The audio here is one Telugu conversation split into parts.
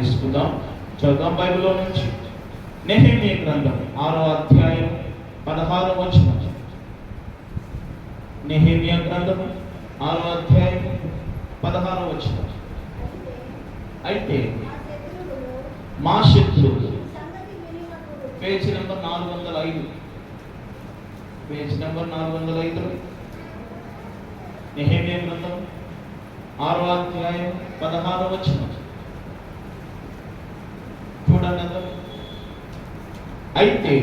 తీసుకుందాం. చదువుదాం బైబిల్లో నుంచి. నెహేమియా గ్రంథం ఆరో అధ్యాయం పదహారు వచనం. నెహేమియా గ్రంథం ఆరో అధ్యాయం పదహారు వచనం. అయితే మా శత్రువులు పేజ్ నెంబర్ నాలుగు వందల ఐదు. పేజ్ నెంబర్ నాలుగు వందల ఐదు నెహేమియా గ్రంథం ఆరో అధ్యాయం పదహారు వచనం. అయితే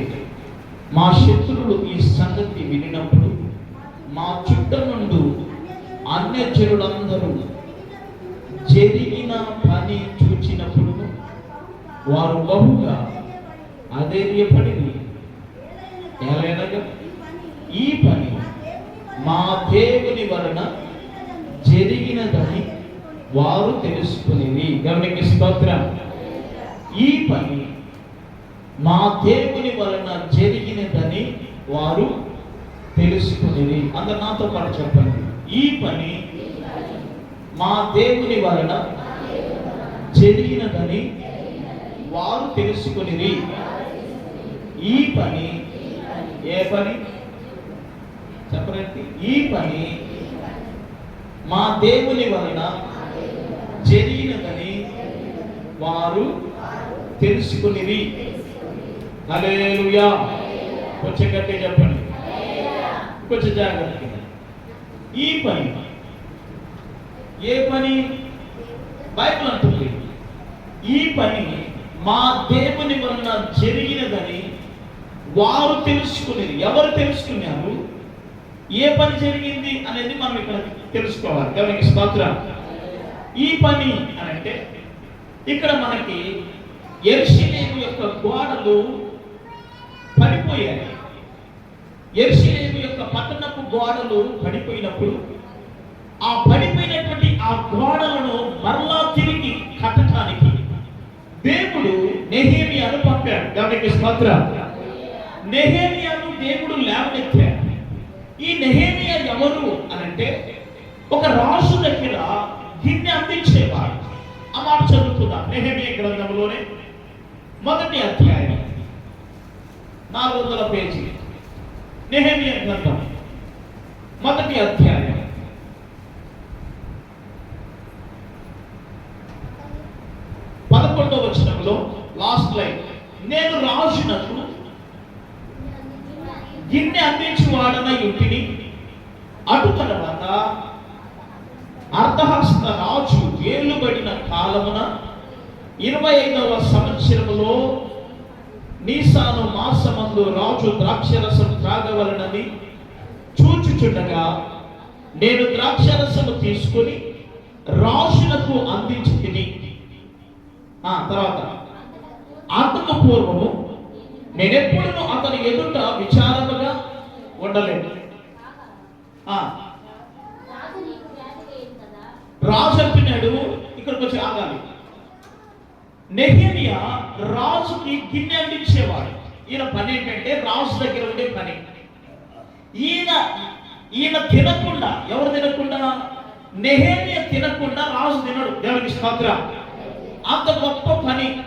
మా శత్రువులు ఈ సంగతి వినినప్పుడు మా చుట్ట నుండి అన్యచరులందరూ జరిగిన పని చూచినప్పుడు వారు బహుగా అధైర్యపడి ఎలాగనగా ఈ పని మా దేవుని వలన జరిగినదని వారు తెలుసుకునేది గమనికి స్తోత్రం. ఈ పని మా దేవుని వలన జరిగినదని వారు తెలుసుకునేది అందరు నాతో పాటు చెప్పండి. ఈ పని మా దేవుని వలన జరిగినదని వారు తెలుసుకునేది ఈ పని ఏ పని? చెప్పరండి. ఈ పని మా దేవుని వలన జరిగినదని వారు తెలుసుకునిది అలేలుయా కొంచెం గట్టి చెప్పండి. కొంచెం జాగ్రత్తగా. ఈ పని ఏ పని? బైబిల్ అంటుంది. ఈ పని మా దేవుని వలన జరిగినదని వారు తెలుసుకునేది ఎవరు తెలుసుకున్నారు? ఏ పని జరిగింది అనేది మనం ఇక్కడ తెలుసుకోవాలి. గమనికి స్తోత్రం. ఈ పని అని అంటే ఇక్కడ మనకి ఎర్షిలేము యొక్క గోడలు పడిపోయాయి. ఎర్షిలేము యొక్క పట్టణపు గోడలు పడిపోయినప్పుడు ఆ పడిపోయినటువంటి ఆ గోడలను మరలా తిరిగి కట్టడానికి దేవుడు నెహేమియాను పంపాడు. దానికి స్తోత్రం. నెహేమియాను దేవుడు లేవనెత్తాడు. ఈ నెహేమియా ఎవరు అనంటే ఒక రాజు దగ్గర దీన్ని అందించేవాడు. ఆ మాట చదువుతుందా నెహేమియా గ్రంథంలోనే మొదటి అధ్యాయం నాలుగు వందల పేజీ. నెహమియ గ్రంథం. మొదటి అధ్యాయం పదకొండవ వచనంలో లాస్ట్ లైన్. నేను రాసినట్లు గిన్నె అందించి వాడన ఇంటిని అటు తర్వాత అర్ధహస్త రాజు ఏలుబడిన కాలమున ఇరవై ఐదవ సంవత్సరములో నీసాను మాసమందు రాజు ద్రాక్షరసం త్రాగవలనని చూచుచుండగా నేను ద్రాక్షరసము తీసుకొని రాజులకు అందించి తిని. ఆ తర్వాత. అంతకు పూర్వము నేనెప్పుడు అతని ఎదుట విచారముగా ఉండలేదు రాజు అంటున్నాడు ఇక్కడికి వచ్చి ఆగాలి. నెహిమియా రాజుకి గిన్నె అందించేవాడు. ఈయన పని ఏంటంటే రాజు దగ్గర ఉండే పని. ఈయన ఈయన తినకుండా ఎవరు తినకుండా? నెహేమియా తినకుండా రాజు తినడు. దేవునికి స్తోత్ర. అంత గొప్ప పని.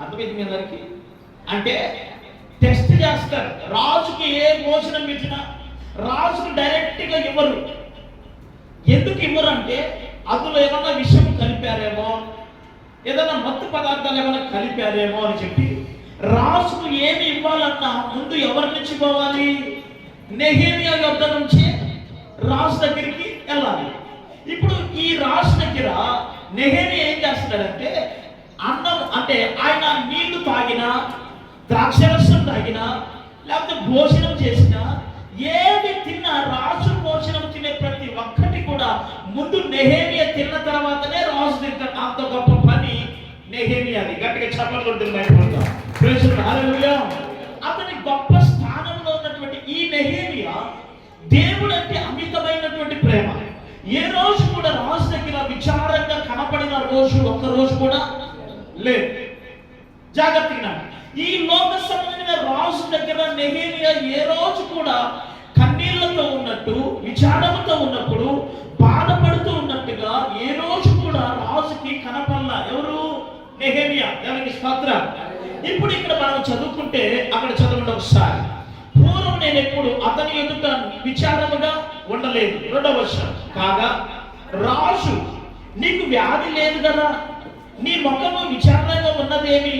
అర్థమైంది మీ అందరికి? అంటే టెస్ట్ చేస్తారు. రాజుకి ఏ భోజనం ఇచ్చినా రాజుకు డైరెక్ట్గా ఇవ్వరు. ఎందుకు ఇవ్వరు అంటే అందులో ఏమన్నా విషయం కలిపారేమో ఏదైనా మత్తు పదార్థాలు ఏమైనా కలిపారేమో అని చెప్పి రాసుకు ఏమి ఇవ్వాలన్నా ముందు ఎవరి నుంచి పోవాలి? నెహేమియా వద్ద నుంచి రాజు దగ్గరికి వెళ్ళాలి. ఇప్పుడు ఈ రాజు దగ్గర నెహేమి ఏం చేస్తున్నాడంటే అన్నం అంటే ఆయన నీళ్ళు తాగినా ద్రాక్షరసం తాగినా లేకపోతే భోజనం చేసినా ఏది తిన్నా రాజు భోజనం తినే ప్రతి ఒక్కటి కూడా ముందు నెహేమియా తిన్న తర్వాతనే రాజు తింటాడు అంత గొప్ప పని నెహేమియాది గట్టిగా చెప్పలు కొడుతుంది భయపడతాం అతని గొప్ప స్థానంలో ఉన్నటువంటి ఈ నెహేమియా దేవుడు అంటే అమితమైనటువంటి ప్రేమ. ఏ రోజు కూడా రాజు దగ్గర విచారంగా కనపడిన రోజు ఒక్క రోజు కూడా లేదు. జాగ్రత్తగా ఈ లోక సంబంధమైన రాజు దగ్గర నెహేమియా ఏ రోజు కూడా కన్నీళ్ళతో ఉన్నట్టు విచారంతో ఉన్నప్పుడు బా ఎవరికి దేవునికి ఇప్పుడు ఇక్కడ మనం చదువుకుంటే అక్కడ చదవండి ఒకసారి. పూర్వం నేను ఎప్పుడు అతని ఎదుట విచారముగా ఉండలేదు. రెండవ వర్షం కాగా రాజు నీకు వ్యాధి లేదు కదా? నీ ముఖము విచారణగా ఉన్నదేమి?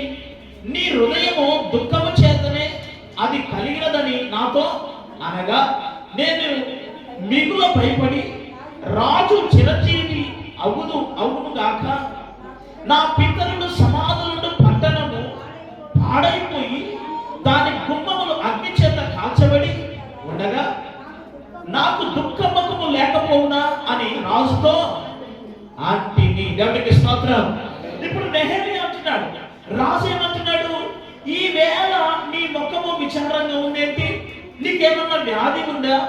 నీ హృదయము దుఃఖము చేతనే అది కలిగినదని నాతో అనగా నేను మిగుల భయపడి రాజు చిరంజీవి అవును అవును గాక. నా పితరులు సమాధులు పాడైపోయి దాని గుమ్మములు అగ్ని చేత కాల్చబడి ఉండగా నాకు దుఃఖముఖము లేకపోవునా? అని రాజుతో ఆంటీని దేవుడికి స్తోత్రం. ఇప్పుడు నెహమి అంటున్నాడు. రాజు ఏమంటున్నాడు? ఈ వేళ నీ ముఖము విచారంగా ఉందేంటి? నీకేమన్నా వ్యాధి ఉందా?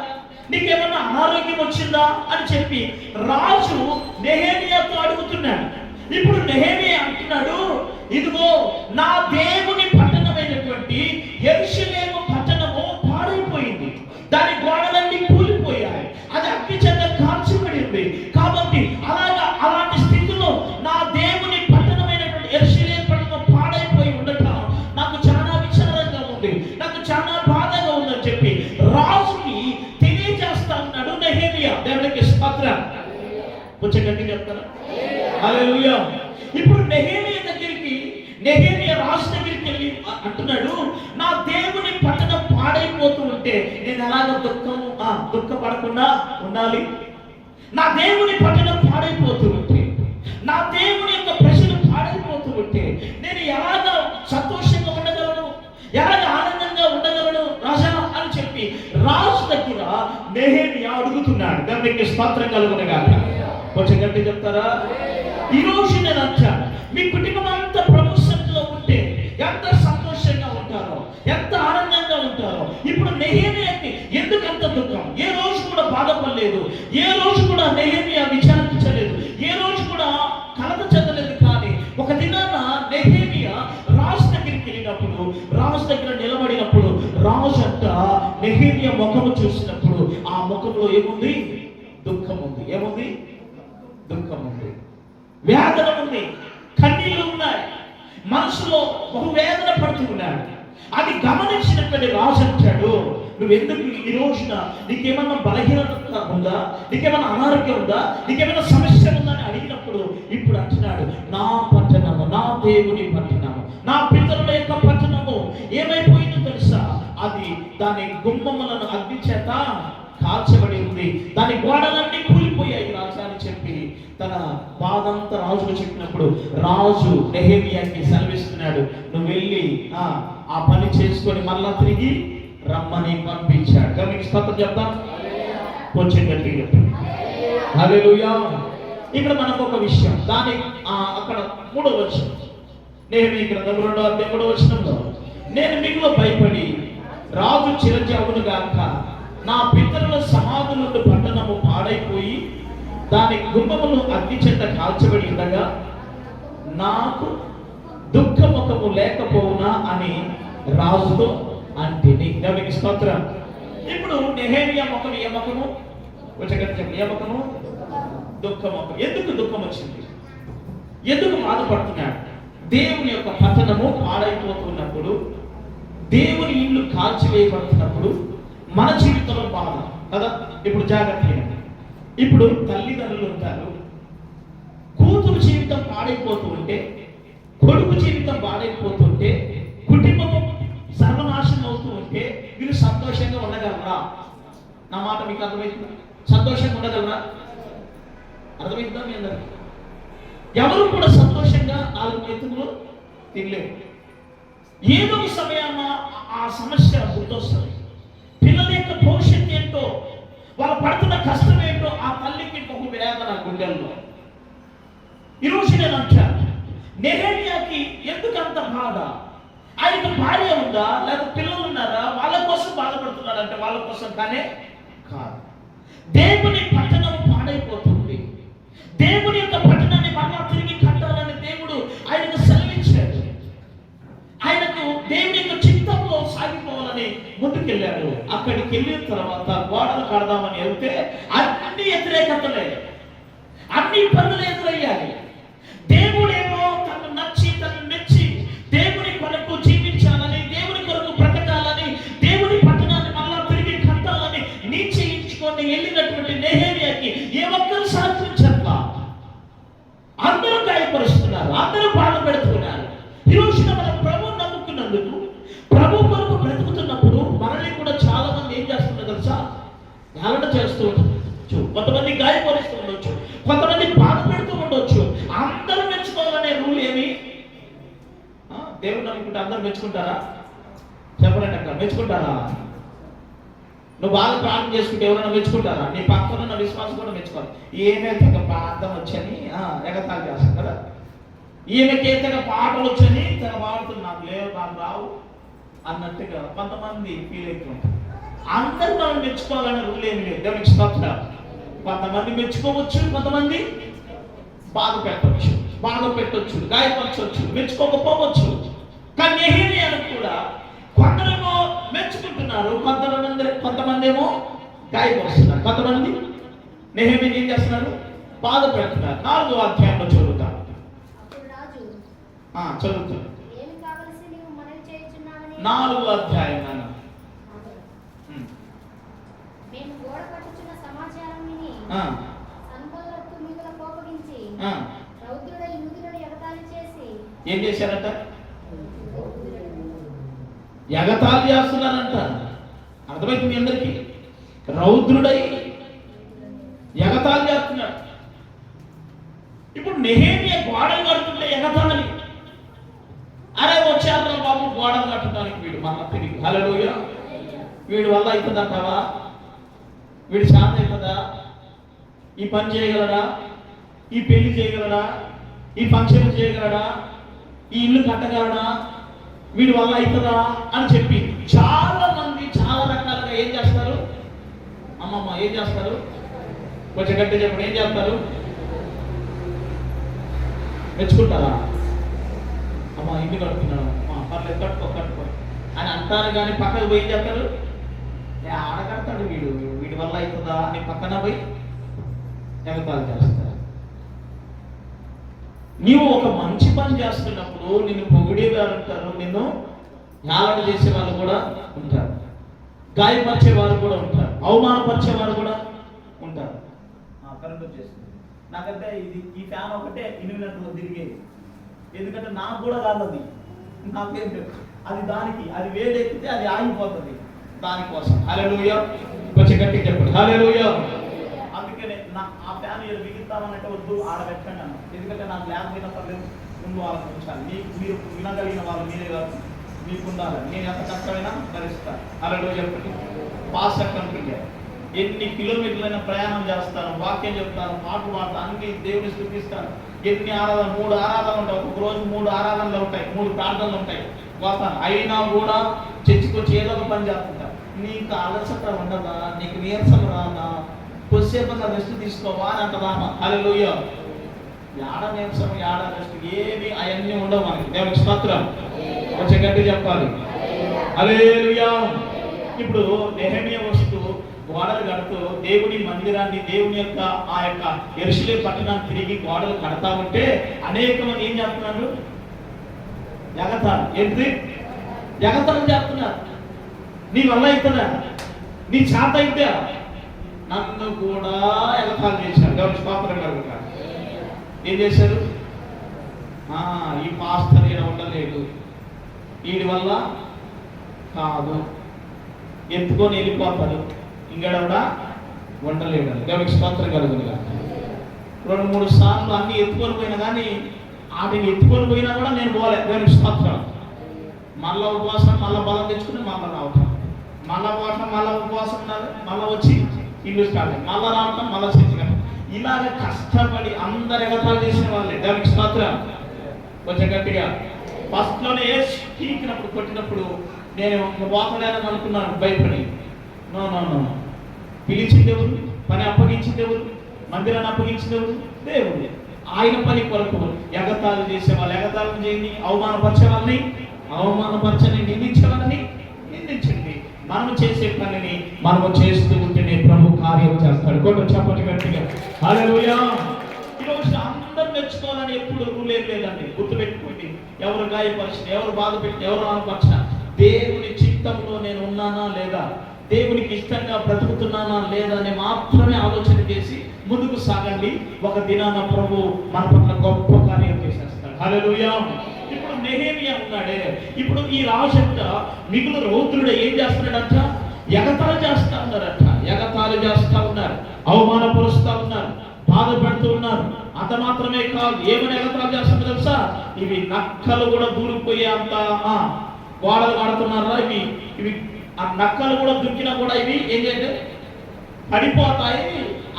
నీకేమన్నా అనారోగ్యం వచ్చిందా? అని చెప్పి రాజు నెహేమియాతో అడుగుతున్నాడు. ఇప్పుడు నెహేమియా అంటున్నాడు ఇదిగో నా దేవుని నెహేమియా దేవునికి స్తోత్రం కొంచెం గట్టి చెప్తారా? హల్లెలూయా. ఇప్పుడు నెహేమియా దగ్గరికి నెహేమియా రాజు దగ్గరికి వెళ్ళి అంటున్నాడు నా దేవుని పట్టణం పాడైపోతూ ఉంటే నేను ఎలాగ దుఃఖం దుఃఖపడకుండా ఉండాలి? నా దేవుని పట్టణం పాడైపోతూ ఉంటే నా దేవుని అడుగుతున్నాడు దేవునికి స్తోత్రం కలుగునగా కొంచెం గట్టి చెప్తారా? ఈ రోజు నేను అంటాను మీ కుటుంబం అంతా ప్రమోషన్లో ఉంటే ఎంత సంతోషంగా ఉంటారో ఎంత ఆనందంగా ఉంటారో ఇప్పుడు నెహేమియాకి ఎందుకు అంత దుఃఖం? ఏ రోజు కూడా బాధపడలేదు. ఏ రోజు కూడా నెహేమియా విచారించలేదు. ఏ రోజు కూడా కలత చెందలేదు. కానీ ఒక దినాన నెహేమియా రాజు దగ్గరికి వెళ్ళినప్పుడు రాజు దగ్గర నిలబడినప్పుడు రాజు అంట నెహేమియా ముఖము చూసినప్పుడు ఆ ముఖంలో ఏముంది? ఏముంది? దుఃఖం ఉంది వేదన ఉంది కన్నీళ్ళు ఉన్నాయి. మనసులో బహువేదన వేదన పడుతూ ఉన్నాడు. అది గమనించినటువంటి రాజు అంటాడు నువ్వెందుకు ఈ రోజున నీకేమన్నా బలహీనత ఉందా? నీకేమన్నా అనారోగ్యం ఉందా? నీకేమైనా సమస్య ఉందా అని అడిగినప్పుడు ఇప్పుడు అంటున్నాడు నా పట్టణము నా దేవుని పట్టణము నా పితరుల యొక్క పట్టణము ఏమైపోయిందో తెలుసా? అది దాని గుమ్మములను అగ్ని చేత కాల్చబడి ఉంది దాని గోడలన్నీ కూలిపోయాయి రాజా అని చెప్పి. తన బాధంతా రాజుకు చెప్పినప్పుడు రాజు నెహేమియాకి సెలవిస్తున్నాడు నువ్వు వెళ్ళి ఆ, ఆ పని చేసుకొని మళ్ళా తిరిగి రమ్మని పంపించాడు. కానీ మీకు స్తోత్రం చెప్తాను? కొంచెం గట్టిగా ఇక్కడ మనకు ఒక విషయం. దాని ఆ, అక్కడ మూడో వచ్చిన నేను ఇక్కడ రెండో అధ్యాయం మూడో వచ్చినంలో నేను మిగులు భయపడి రాజు చిరంజీవును గాక నా పితరుల సమాధులు పట్టణము పాడైపోయి దాని గుమ్మమును అగ్ని చెంత కాల్చబడి ఉండగా నాకు దుఃఖముఖము లేకపోవునా అని రాజుతో అంటిని. దేవునికి స్తోత్రం. ఇప్పుడు నెహేమియా ముఖం యమకము ముఖము? వచ్చే దుఃఖముఖం ఎందుకు దుఃఖం వచ్చింది? ఎందుకు బాధపడుతున్నాడు? దేవుని యొక్క పతనము పాడైపోతున్నప్పుడు దేవుని ఇల్లు కాల్చివేయబడుతున్నప్పుడు మన జీవితంలో బాధ కదా? ఇప్పుడు జాగ్రత్త ఇప్పుడు తల్లిదండ్రులు ఉంటారు. కూతురు జీవితం పాడైపోతూ ఉంటే కొడుకు జీవితం పాడైపోతుంటే కుటుంబం సర్వనాశనం అవుతూ ఉంటే వీళ్ళు సంతోషంగా ఉండగలరా? నా మాట మీకు అర్థమవుతుందా సంతోషంగా ఉండగలరా? అర్థమవుతుందా మీ అందరికి? ఎవరు కూడా సంతోషంగా నాలుగు మెతుకులు తినలేరు. ఏదో సమయాన ఆ సమస్య గుర్తొస్తుంది. పిల్లల యొక్క భవిష్యత్తు ఏంటో వాళ్ళు పడుతున్న కష్టం ఏంటో ఆ తల్లికి ఒక వేదన గుండెల్లో. ఈరోజు నేను అంటాను నెహేమియాకి ఎందుకు అంత బాధ? ఆయనకు భార్య ఉందా? లేదా పిల్లలు ఉన్నారా? వాళ్ళ కోసం బాధపడుతున్నాడంటే వాళ్ళ కోసం కానీ కాదు. దేవుని పట్టణం పాడైపోతుంది. దేవుని యొక్క పట్టణాన్ని మరలా తిరిగి వెళ్ళారు అక్కడికి వెళ్ళిన తర్వాత గోడలు కడదామని వెళ్తే అన్ని వ్యతిరేకతలే. అన్ని ఇబ్బందులు ఎదురయ్యాయి. దేవుడేమో తను నచ్చి తను మెచ్చి దేవుని కొరకు జీవించాలని దేవుని కొరకు బ్రతకాలని దేవుని పట్టణాన్ని మళ్ళా తిరిగి కట్టాలని నిశ్చయించుకొని వెళ్ళినటువంటి నెహేరియాకి ఏ ఒక్కరు సాధించట్ల అందరూ గాయపరుస్తున్నారు అందరూ బాధ పెడుతున్నారు. ప్రభు హేళన చేస్తూ ఉండొచ్చు. కొంతమంది గాయపరుస్తూ ఉండొచ్చు. కొంతమంది బాధ పెడుతూ ఉండొచ్చు. అందరూ మెచ్చుకోవాలనే రూల్ ఏమి? దేవుడు అనుకుంటే అందరూ మెచ్చుకుంటారా? చెప్పండి అక్క మెచ్చుకుంటారా? నువ్వు బాగా ప్రార్థన చేసుకుంటే ఎవరైనా మెచ్చుకుంటారా? నీ పక్కన ఉన్న విశ్వాసం కూడా మెచ్చుకోవాలి. ఏమే తగ్గ ప్రార్థన వచ్చని ఎగతాలు ఎగతాళి చేస్తాం కదా. ఈమెకి తగ్గ పాటలు వచ్చని తన పాడుతున్నా నాకు లేవు నాకు రావు అన్నట్టుగా కొంతమంది ఫీల్ అవుతుంటారు అందరూ మనం మెచ్చుకోవాలనే రూల్ ఏమి లేదు. దేవునికి స్తోత్రం కొంతమంది మెచ్చుకోవచ్చు కొంతమంది బాధ పెట్టవచ్చు బాధ పెట్టవచ్చు గాయపరచవచ్చు మెచ్చుకోకపోవచ్చు. కానీ నెహేమియాను కూడా కొందరేమో మెచ్చుకుంటున్నారు కొంతమంది కొంతమంది ఏమో గాయపరుస్తున్నారు. కొంతమంది నెహేమియా ఏం చేస్తున్నారు? బాధ పెడుతున్నారు నాలుగో అధ్యాయంలో చదువుతారు చదువుతారు నాలుగో అధ్యాయం నాన్న అతడు, ఉమ్. మేము గోడ కట్టుచున్న సమాచారం విని ఆ, సంబల్లత్తు మిగుల కోపగించి ఆ. రౌద్రుడై యూదులను ఎగతాళి చేసి ఏం చేశారట? ఎగతాళి చేస్తున్నారంట. అర్థమైంది మీ అందరికీ? రౌద్రుడై ఎగతాళి చేస్తున్నాడు. ఇప్పుడు నెహేమియ గోడలు కడుతుంటే ఎగతాళి. అరే వచ్చారు బాబు గోడలు కట్టడానికి వీడు మళ్ళా తిరిగి. హలోయ వీడి వల్ల అవుతుందంటావా? వీడి శాంత ఈ పని చేయగలడా? ఈ పెళ్ళి చేయగలడా? ఈ ఫంక్షన్ చేయగలడా? ఈ ఇల్లు కట్టగలడా? వీడి వల్ల అవుతుందా? అని చెప్పి చాలా మంది చాలా రకాలుగా ఏం చేస్తారు? అమ్మమ్మ ఏం చేస్తారు? కొంచెం గట్టి చెప్పండి ఏం చేస్తారు? మెచ్చుకుంటారా? అమ్మ ఇల్లు కడుతున్నాడు అమ్మ పర్లేదు కట్టుకో కట్టుకో అని అంటారు కానీ పక్కకు పోయి ఏం చేస్తారు? "ఏ, ఆడ కడతాడు వీడు. వీడి వల్ల అవుతుందా అని పక్కన పోయి ఎగతాలు చేస్తారు. నీవు ఒక మంచి పని చేస్తున్నప్పుడు నిన్ను పొగిడేవారు ఉంటారు నిన్ను హేళన చేసే వాళ్ళు కూడా ఉంటారు. గాయపరిచే వారు కూడా ఉంటారు. అవమానపరిచే వారు కూడా ఉంటారు. ఆ, కరెంట్ వచ్చేసింది. నాకంటే ఇది ఈ ఫ్యాన్ ఒకటే ఇనిమినట్లు తిరిగేది. ఎందుకంటే నాకు కూడా కాదు అది నాకేం అది దానికి అది వేడెక్కితే అది ఆగిపోతుంది. దానికోసం. హలోయ కొంచెం గట్టి చెప్పండి. నా మీరు బిగిస్తామనంటే వద్దు ఆడ పెట్టండి అన్న. ఎందుకంటే నాకు ల్యాబ్ మీద పర్లేదు ముందు వాళ్ళకి ఉంచాలి మీకు మీరు వినగలిగిన వాళ్ళు మీరే కాదు. మీకు ఉండాలి నేను ఎంత కష్టమైనా భరిస్తాను. హలోయ చెప్పండి. పాస్ కంట్రీ ఎన్ని కిలోమీటర్లైనా ప్రయాణం చేస్తాను వాక్యం చెప్తాను పాటలు పాడతాను అన్ని దేవుని స్థుతిస్తాను. ఎన్ని ఆరాధన మూడు ఆరాధనలు ఉంటాయి. ఒక్కొక్క రోజు మూడు ఆరాధనలు ఉంటాయి మూడు ప్రార్థనలు ఉంటాయి. పోతాను అయినా కూడా చర్చికొచ్చి ఏదో ఒక పని చేస్తుంటాను నీకు అలసట ఉండదా? నీకు నీరసం రాదా? కొద్దిసేపు అన్న రెస్ట్ తీసుకోవా అని అంటదామా అలెలుయ్య యాడ నీరసం యాడ రెస్ట్ ఏమి అవన్నీ ఉండవు మనకి. దేవునికి స్తోత్రం. కొంచెం గట్టి చెప్పాలి. అలేలుయా ఇప్పుడు నెహమియా వస్తూ గోడలు కడుతూ దేవుని మందిరాన్ని దేవుని యొక్క ఆ యొక్క ఎరుసలే పట్టణాన్ని తిరిగి గోడలు కడతా ఉంటే అనేక మంది ఏం చేస్తున్నారు? జగతారు ఏంటి? ఎగతాలు చేస్తున్నారు. నీ వల్ల అవుతుందా? నీ చేత అయితే నన్ను కూడా ఎగతాలు చేశారు. గౌరవ స్తోత్రం గారు ఏం చేశారు? ఈ పాస్టర్ ఈడ ఉండలేడు వీడి వల్ల కాదు. ఎత్తుకొని వెళ్ళిపోతాడు. కూడా ఉండలేడు. దేవునికి స్తోత్రం కలుగునుగా. రెండు మూడు సార్లు అన్ని ఎత్తుకొని పోయినా కానీ ఆటిని ఎత్తుకొని పోయినా కూడా నేను పోలే. దేవునికి స్తోత్రం మళ్ళా ఉపవాసం మళ్ళా బలం తెచ్చుకుని మళ్ళా రావటం. మళ్ళా పోవటం మళ్ళా ఉపవాసం ఉన్నారు మళ్ళా వచ్చి ఇల్లు స్టార్ట్ మళ్ళా రావటం మళ్ళా చర్చగా ఇలాగ కష్టపడి అందరు ఎగతాలు చేసిన వాళ్ళే. దానికి స్తోత్రం కొంచెం గట్టిగా. ఫస్ట్లోనే పీకినప్పుడు కొట్టినప్పుడు నేను పోతలేనని అనుకున్నాను భయపడి. నో నో నో పిలిచింది ఎవరు? పని అప్పగించింది ఎవరు? మందిరాన్ని అప్పగించింది ఎవరు? దేవుడు. ఆయన పని కొరకు ఎగతాలు చేసే వాళ్ళు. ఎగతాళం చేయండి అవమానపరిచే వాళ్ళని అవమానపరచని నిందించే వాళ్ళని నిందించండి. మనము చేసే పనిని మనము చేస్తూ ఉంటేనే ప్రభు కార్యం చేస్తాడు. కొట్టు చెప్పండి గట్టిగా హల్లెలూయా. ఈరోజు అందరూ మెచ్చుకోవాలని ఎప్పుడు రూల్ లేదండి. గుర్తుపెట్టుకోండి. ఎవరు గాయపరిచిన ఎవరు బాధ పెట్టిన ఎవరు ఆనపరిచిన దేవుని చిత్తంలో నేను ఉన్నానా లేదా? దేవునికి ఇష్టంగా బ్రతుకుతున్నానా లేదా అని మాత్రమే ఆలోచన చేసి ముందుకు సాగండి. ఒక దినాన ప్రభు మన పట్ల గొప్ప కార్యం చేసేస్తాడు. హలో నెహేమియా ఉన్నాడే ఇప్పుడు ఈ రాజంట మిగులు రౌద్రుడు ఏం చేస్తున్నాడంట? ఎగతాలు చేస్తా ఉన్నారట ఎగతాళి చేస్తా ఉన్నారు. అవమానపరుస్తా ఉన్నారు. బాధ పెడుతూ ఉన్నారు. అంత మాత్రమే కాదు. ఏమని ఎగతాలు చేస్తున్నారు తెలుసా? ఇవి నక్కలు కూడా దూరిపోయే అంత గోడలు కడుతున్నారా ఇవి? ఇవి ఆ నక్కలు కూడా దుక్కినా కూడా ఇవి ఏం చేయండి పడిపోతాయి.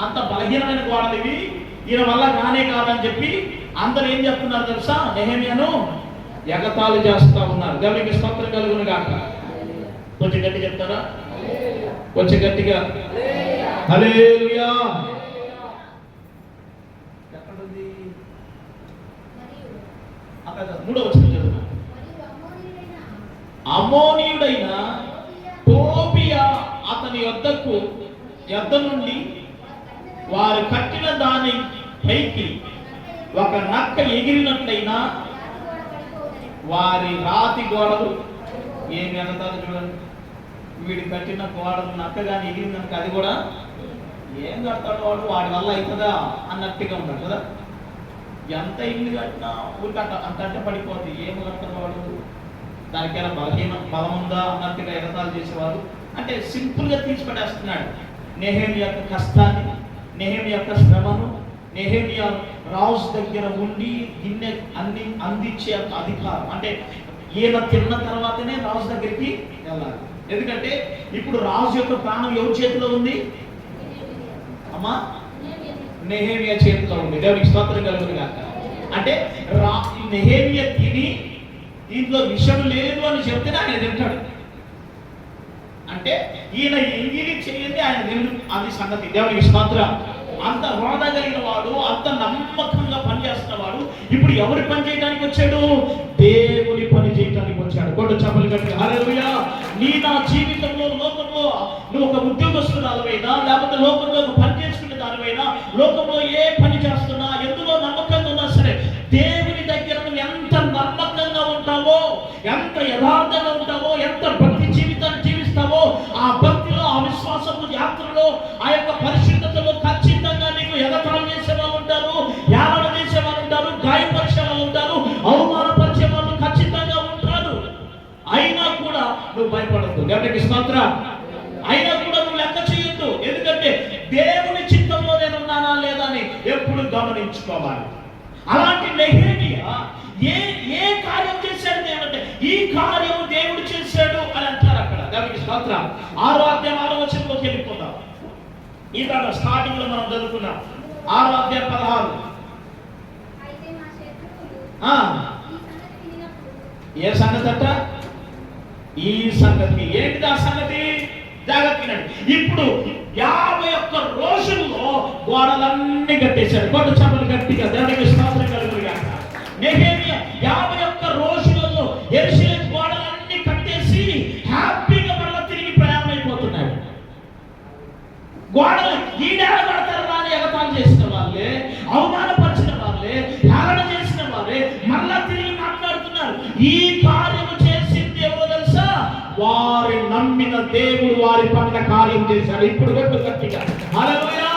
అంత బలహీనమైన గోడలు ఇవి. ఈయన వల్ల కానే కాదని చెప్పి అందరు ఏం చెప్తున్నారు తెలుసా? నెహమియాను ఎగతాళి చేస్తూ ఉన్నారు. దేవునికి స్తోత్రం కలుగును గాక. కొంచెం గట్టి చెప్తారా? కొంచెం గట్టిగా. హలే మూడో వచ్చిన చదువు అమోనీయుడైన టోపియా అతని యొద్దకు యొద్ద నుండి వారు కట్టిన దాని పైకి ఒక నక్క ఎగిరినట్లయినా వారి రాతి గోడలు. ఏమి ఎగతాది చూడండి. వీడు కట్టిన గోడలు నక్క కానీ ఎగిరిందనుక అది కూడా ఏం కడతాడు వాడు? వాడి వల్ల అవుతుందా అన్నట్టుగా ఉన్నాడు కదా. ఎంత ఇల్లు కట్టినా ఊరికంట అంత అంటే పడిపోద్ది. ఏం కడతాడు వాడు? దానికైనా బలహీన బలం ఉందా? అన్నట్టుగా ఎగతాలు చేసేవారు అంటే సింపుల్గా తీసి పడేస్తున్నాడు నెహేమి యొక్క కష్టాన్ని నెహేమి యొక్క శ్రమను నెహేమియా రాజు దగ్గర ఉండి గిన్నె అంది అందించే అధికారం. అంటే ఈయన తిన్న తర్వాతనే రాజు దగ్గరికి వెళ్ళాలి. ఎందుకంటే ఇప్పుడు రాజు యొక్క ప్రాణం ఎవరి చేతిలో ఉంది? అమ్మా? నెహేమియా చేతిలో ఉంది. దేవునికి స్తోత్రం కలుగుతుంది కాక అంటే రా నెహేమియా తిని దీంట్లో విషయం లేదు అని చెప్తేనే ఆయన తింటాడు. అంటే ఈయన ఎంగిలి చేయండి ఆయన దేవుడు అది సంగతి. దేవునికి స్తోత్రం. అంత హోదా కలిగిన వాడు అంత నమ్మకంగా పనిచేస్తున్న వాడు ఇప్పుడు ఎవరి పని చేయడానికి వచ్చాడు? దేవుని పని చేయడానికి వచ్చాడు. కొడు చెప్పలు కట్టి హల్లెలూయా! నీ నా జీవితంలో లోకంలో నువ్వు ఒక ఉద్యోగస్తురాలవైనా లేకపోతే లోకంలో ఒక పని చేసుకునే దానివైనా లోకంలో ఏ పని చేస్తున్నా ఎందులో నమ్మకంగా ఉన్నా సరే దేవుని దగ్గర నువ్వు ఎంత నమ్మకంగా ఉంటావో ఎంత యథార్థంగా ఉంటావో ఎంత భక్తి జీవితాన్ని జీవిస్తావో ఆ భక్తిలో ఆ విశ్వాసము యాత్రలో ఆ యొక్క పరిశీలన స్తోత్ర అయినా కూడా నువ్వు లెక్క చేయొద్దు. ఎందుకంటే దేవుని చిత్తంలో నేను ఉన్నానా లేదా అని ఎప్పుడు గమనించుకోవాలి. అలాంటి నెహేమియా ఏ ఏ కార్యం చేశాడు దేవుడంటే ఈ కార్యము దేవుడు చేశాడు అని అంటారు అక్కడ. దేవునికి స్తోత్రం. ఆరో అధ్యాయం ఆరో వచనంలోకి వెళ్ళిపోతాం ఇక్కడ స్టార్టింగ్లో మనం చదువుకున్నాం ఆరో అధ్యాయం పదహారు. ఏ సంగతి అట్ట ఈ సంగతి ఏంటిది ఆ సంగతి? జాగ్రత్త ఇప్పుడు యాభై ఒక్క రోజుల్లో గోడలన్నీ కట్టేశారు. కొత్త చేపలు గట్టిగా దేవునికి సహాయం చేశాడు ఇప్పుడు కొట్టు గట్టిగా హల్లెలూయా!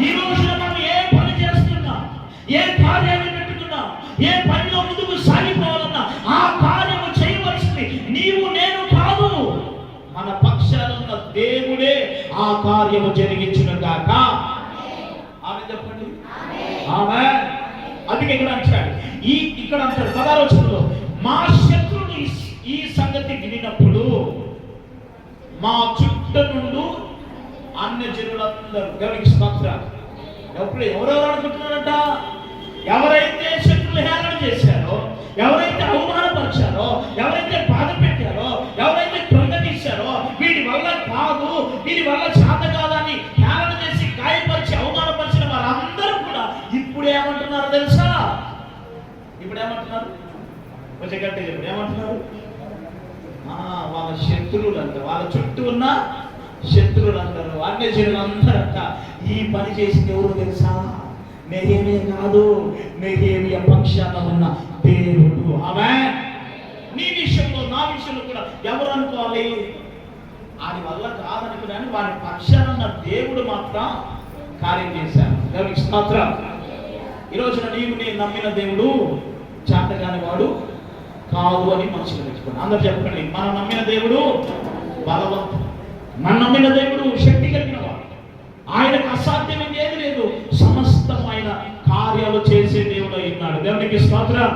ఈ రోజున మనం ఏ పని చేస్తున్నా ఏ కార్యాన్ని పెట్టుకున్నా ఏ పనిలో ముందుకు సాగిపోవాలన్నా ఆ కార్యము చేయవలసింది నీవు నేను కాదు. మన పక్షాన ఉన్న దేవుడే ఆ కార్యము జరిగించిన గాక ఆమె చెప్పండి. ఆమె. అందుకే ఇక్కడ అంటాడు ఈ ఇక్కడ అంటాడు. పదాలోచనలో మా శత్రుని ఈ సంగతి వినినప్పుడు మా చుట్టూ నుండి అన్య జనులందరూ దేవునికి స్తోత్రాలు. ఎప్పుడు ఎవరెవరు అనుకుంటున్నారంట? ఎవరైతే శత్రులు హేళన చేశారో ఎవరైతే అవమానపరిచారో ఎవరైతే బాధ పెట్టారో ఎవరైతే కృంగతీశారో వీడి వల్ల కాదు వీడి వల్ల చేత కాదని హేళన చేసి గాయపరిచి అవమానపరిచిన వారందరూ కూడా ఇప్పుడు ఏమంటున్నారు తెలుసా? ఇప్పుడు ఏమంటున్నారు కొంచెం గట్టిగా ఏమంటున్నారు? వాళ్ళ శత్రువులు వాళ్ళ చుట్టూ ఉన్న శత్రువులు అంటారు అన్యజనులు అందరంట ఈ పని చేసింది ఎవరు తెలుసా? నెహేమే కాదు నెహేమియ పక్షాన ఉన్న దేవుడు. ఆమె నీ విషయంలో నా విషయంలో కూడా ఎవరు అనుకోవాలి? వాడి వల్ల కాదనుకున్నాను వాడి పక్షాన ఉన్న దేవుడు మాత్రం కార్యం చేశారు దేవునికి స్తోత్రం. ఈ రోజున నీవు నేను నమ్మిన దేవుడు చాటగాని వాడు కాదు అని మనసులో పెట్టుకోండి. అందరు చెప్పండి మనం నమ్మిన దేవుడు బలవంతుడు. మనం నమ్మిన దేవుడు శక్తి కలిగిన వాడు. ఆయనకు అసాధ్యమైంది ఏది లేదు. సమస్తమైన కార్యాలు చేసే దేవుడు అయి ఉన్నాడు. దేవునికి స్తోత్రం.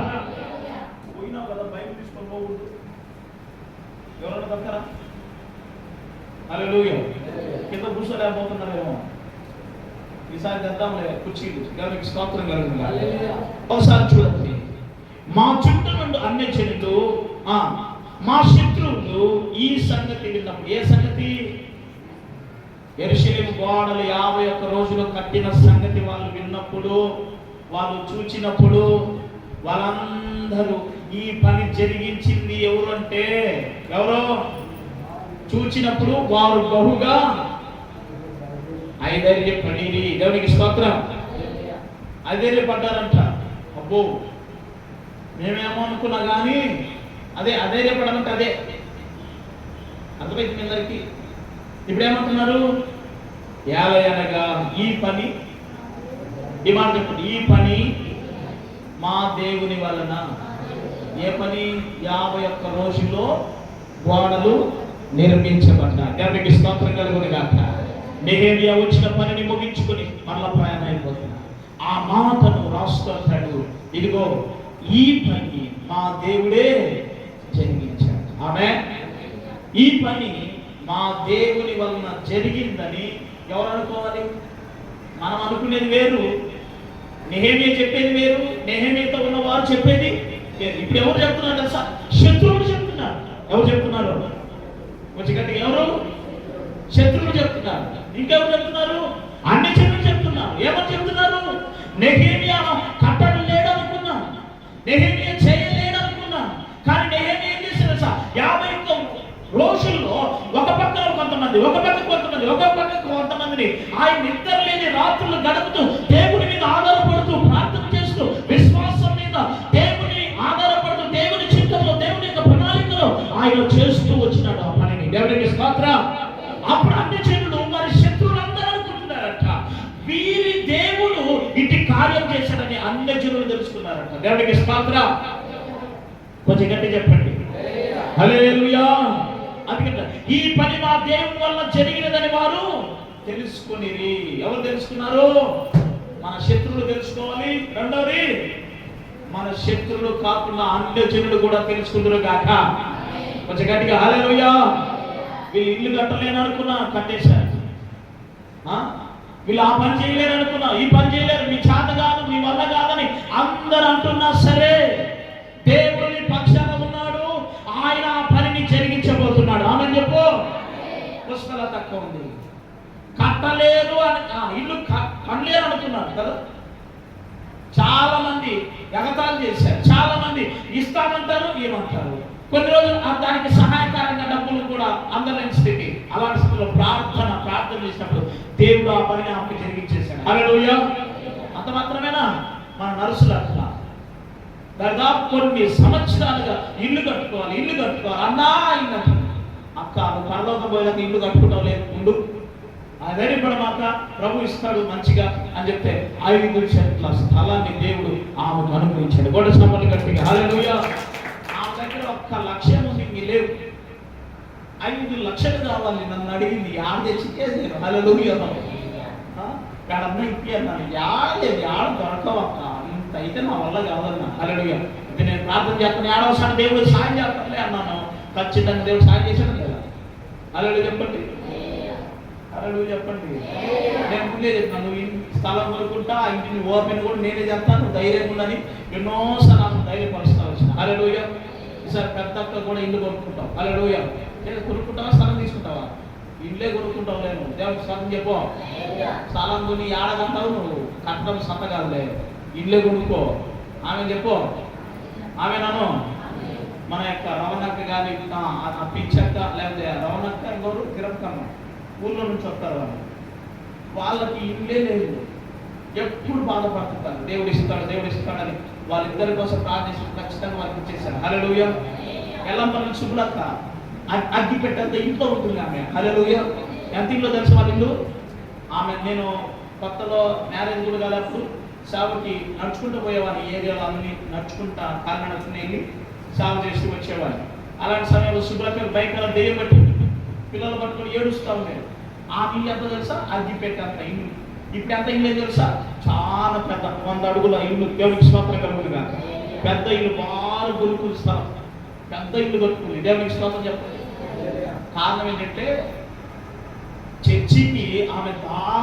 పోయినావు కదా బైబిల్ తీసుకొని పోకూడదు. ఎవరైనా దక్కరా హల్లెలూయా. కింద కూర్చోలేకపోతున్నారేమో. ఈసారి తెద్దాంలే. కుర్చీలు. దేవునికి స్తోత్రం కలుగుతుంది. ఒకసారి చూడండి. మా చుట్టూ నుండి అన్య ఆ, మా శత్రువులు ఈ సంగతి విన్నప్పుడు ఏ సంగతి? ఎరుశలేము గోడలు యాభై ఒక్క రోజులు కట్టిన సంగతి వాళ్ళు విన్నప్పుడు వాళ్ళు చూచినప్పుడు వాళ్ళందరూ ఈ పని జరిగించింది ఎవరు అంటే ఎవరో? చూచినప్పుడు వారు బహుగా ఐదర్యపడి దేవునికి స్తోత్రం. ఐదర్యపడ్డారంట. అబ్బో మేమేమో అనుకున్నా కానీ అదే అధైర్యపడమంటే అదే. అర్థమైంది మీ అందరికీ? ఇప్పుడు ఏమంటున్నారు యాభై అనగా ఈ పని. ఈ మాట చెప్పండి. ఈ పని మా దేవుని వలన. ఏ పని? యాభై ఒక్క రోజుల్లో గోడలు నిర్మించబడ్డాయి. దేవునికి స్తోత్రం కలుగుని కాక నెహేమియా వచ్చిన పనిని ముగించుకొని మళ్ళా ప్రయాణం అయిపోతున్నా ఆ మాటను రాస్తుంటాడు ఇదిగో ఈ పని మా దేవుడే జరిగించాడు. ఆమె ఈ పని మా దేవుని వలన జరిగిందని ఎవరు అనుకోవాలి? మనం అనుకునేది వేరు. నెహేమియా చెప్పేది వేరు. నెహేమియాతో ఉన్న వారు చెప్పేది వేరు. ఇప్పుడు ఎవరు చెప్తున్నారు తెలుసా? శత్రువులు చెప్తున్నారు. ఎవరు చెప్తున్నారు? కొంచెం ఎవరు? శత్రువులు చెప్తున్నారు. ఇంకెవరు చెప్తున్నారు? అన్ని చెట్లు చెప్తున్నారు. ఏమని చెప్తున్నారు? నెహేమియా నెహేమియా అనుకున్నాను కానీ నెహేమియా ఏం చేసి తెలుసా? యాభై ఒక్క రోజుల్లో ఒక పక్కన కొంతమంది ఒక పక్క కొంతమంది ఒక పక్క కొంతమందిని ఆయన నిద్ర లేని రాత్రులు గడుపుతూ దేవుని మీద ఆధారపడుతూ ప్రార్థన చేస్తూ విశ్వాసం మీద దేవుని ఆధారపడుతూ దేవుని చింతలో దేవుని యొక్క ప్రణాళికలో ఆయన చేస్తూ వచ్చినాడు ఆ పనిని. దేవునికి స్తోత్రం. అప్పుడు దేవునికి స్తోత్రం. కొంచెం గట్టి చెప్పండి. హల్లెలూయా. అందుకంటే ఈ పని మా దేవుని వల్ల జరిగినదని వారు తెలుసుకుని ఎవరు తెలుసుకున్నారు? మన శత్రువులు తెలుసుకోవాలి. రెండవది మన శత్రువులు కాకుండా అన్యజనులు కూడా తెలుసుకుందరు గాక. కొంచెం గట్టిగా హల్లెలూయా. వీళ్ళు ఇల్లు కట్టలేని అనుకున్నా కట్టేశారు. ఆ? వీళ్ళు ఆ పని చేయలేరు అనుకున్నా ఈ పని చేయలేరు. మీ చేత కాదు మీ వల్ల కాదు. అందరు అంటున్నా సరే దేవుని పక్షాన ఉన్నాడు ఆయన ఆ పనిని జరిగించబోతున్నాడు. ఆమె చెప్పు. పుష్కల తక్కువ ఉంది. కట్టలేరు అని ఆ, ఇల్లు కట్టలేరు అనుకున్నాడు కదా? చాలా మంది ఎగతాలు చేశారు. చాలా మంది ఇస్తామంటారు ఏమంటారు? కొన్ని రోజులు ఆ దానికి సహాయకారంగా డబ్బులు కూడా అందలేని స్థితి. అలాంటి స్థితిలో ప్రార్థన ప్రార్థన చేసినప్పుడు దేవుడు ఆ పని ఆమెకు జరిగించేశాడు. అలా అంత మాత్రమేనా? మన నర్సులు అట్లా దాదాపు కొన్ని సంవత్సరాలుగా ఇల్లు కట్టుకోవాలి ఇల్లు కట్టుకోవాలి. అన్నా అయిందంట అక్క నువ్వు పరలోకం పోయాక ఇల్లు కట్టుకుంటావు లేదు ఉండు. ధైర్యపడమాక ప్రభు ఇస్తాడు మంచిగా అని చెప్తే ఐదు చెట్ల స్థలాన్ని దేవుడు ఆమెకు అనుగ్రహించాడు. గోడ సంపర్లు గట్టిగా హల్లెలూయా. ఆమె దగ్గర ఒక్క లక్ష్యం మీ లేవు. ఐదు లక్షలు కావాలి నన్ను అడిగింది. యాడ తెచ్చిచ్చేది నేను హల్లెలూయా. ఇప్పి అన్నాను యాడలేదు యాడ దొరకవక్క ఇంత అయితే నా వల్ల కాదన్నా హల్లెలూయా ఇది నేను ప్రార్థన చేస్తాను ఏడవసారి దేవుడు సాయం చేస్తానులే అన్నాను. ఖచ్చితంగా దేవుడు సాయం చేశాడు లేదా హల్లెలూయా చెప్పండి. హల్లెలూయా చెప్పండి. నేను ముందే చెప్పిన నువ్వు స్థలం కొనుక్కుంటా ఆ ఇంటిని ఓపెన్ కూడా నేనే చేస్తాను. నువ్వు ధైర్యం ఉందని ఎన్నోసార్లు నాకు ధైర్యపరుస్తా వచ్చిన. హల్లెలూయా ఈసారి పెద్ద అక్క కూడా ఇల్లు కొనుక్కుంటావు. హల్లెలూయా లేదా కొనుక్కుంటావా? స్థలం తీసుకుంటావా? ఇల్లే కొనుక్కుంటావు లేను దేవుడికి స్థలం చెప్పు. స్థలం కొని ఏడగంటావు నువ్వు. కట్టడం సత కాదులే. ఇల్లే కొనుక్కో. ఆమె చెప్పు. ఆమె నన్ను. మన యొక్క రవణక్క కానీ ఆ పిచ్చక్క లేకపోతే రవణక్క ఇంకోరు తిరపకమ్మ ఊళ్ళో నుంచి వస్తారు వాళ్ళు. వాళ్ళకి ఇల్లే లేదు. ఎప్పుడు బాధపడుతుంటారు. దేవుడు ఇస్తాడు దేవుడు ఇస్తాడని వాళ్ళిద్దరి కోసం ప్రార్థించి ఖచ్చితంగా వాళ్ళకి ఇచ్చేసారు హలోయ ఎలా మన శుభ్రత అగ్గి పెట్టంత ఇంట్లో ఉంటుంది ఆమె. హలోయ ఎంత ఇంట్లో తెలుసు వాళ్ళ ఇల్లు ఆమె నేను కొత్తలో మ్యారేజ్ కూడా కాదప్పుడు సాగుకి నడుచుకుంటూ పోయేవాడిని ఈ ఏరియాలో అన్ని నడుచుకుంటా కాలినడకనే వెళ్ళి సాగు చేసి వచ్చేవాడిని అలాంటి సమయంలో శుభ్రత బైక్ అలా దెయ్యబట్టి పిల్లల పిల్లలు పట్టుకొని ఏడుస్తూ ఉండేది. ఆ ఇల్లు ఎంత తెలుసా? అగ్గి అంత ఇల్లు. ఇప్పుడు ఎంత ఇల్లు తెలుసా? చాలా పెద్ద వంద అడుగుల ఇల్లు. దేవునికి స్తోత్రం కలుగుతుందిగా. పెద్ద ఇల్లు బాగా గురుకులు స్థలం. పెద్ద ఇల్లు కట్టుకుంది దేవునికి స్తోత్రం చెప్పండి. కారణం ఏంటంటే చర్చికి ఆమె బాగా